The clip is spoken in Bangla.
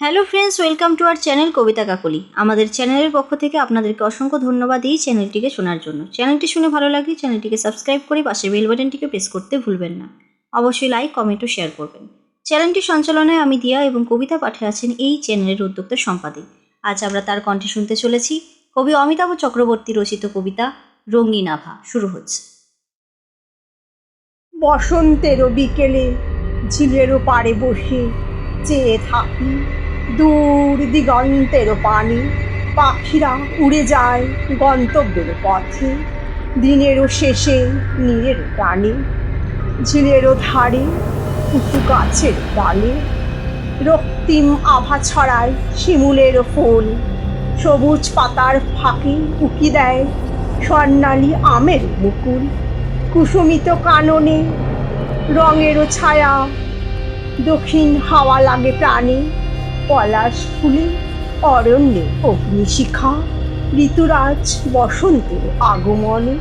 Hello friends welcome to our channel Kabita Kakoli আমাদের চ্যানেলের পক্ষ থেকে আপনাদেরকে অসংখ্য ধন্যবাদ এই চ্যানেলটিকে শোনার জন্য। চ্যানেলটি শুনে ভালো লাগলে চ্যানেলটিকে সাবস্ক্রাইব করে পাশে বেল বাটনটিকে প্রেস করতে ভুলবেন না। অবশ্যই লাইক কমেন্ট ও শেয়ার করবেন। চ্যানেলটি সঞ্চালনায় আমি দিয়া এবং কবিতা পাঠে আছেন এই চ্যানেলের উদ্যোক্তা সম্পাদিক। আজ আমরা তার কণ্ঠে শুনতে চলেছি। কবি অমিতাভ চক্রবর্তী রচিত কবিতা রঙিন আভা শুরু হচ্ছে। বসন্তেরও বিকেলে ঝিলেরও পাড়ে বসে চেয়ে থাকি দূর দিগন্তেরও পানি পাখিরা উড়ে যায় গন্তব্যের পথে। দিনেরও শেষে নীরের টানে ঝিলেরও ধারে, উঁচু গাছের ডালে। রক্তিম আভা ছড়ায় শিমুলেরও ফুল, সবুজ পাতার ফাঁকে উকি দেয় স্বর্ণালী আমের মুকুল। কুসুমিত কাননে রঙেরও ছায়া, দক্ষিণ হাওয়া লাগে প্রাণে। পলাশ ফুলে অরণ্যে অগ্নিশিখা ঋতুরাজ বসন্তের আগমনে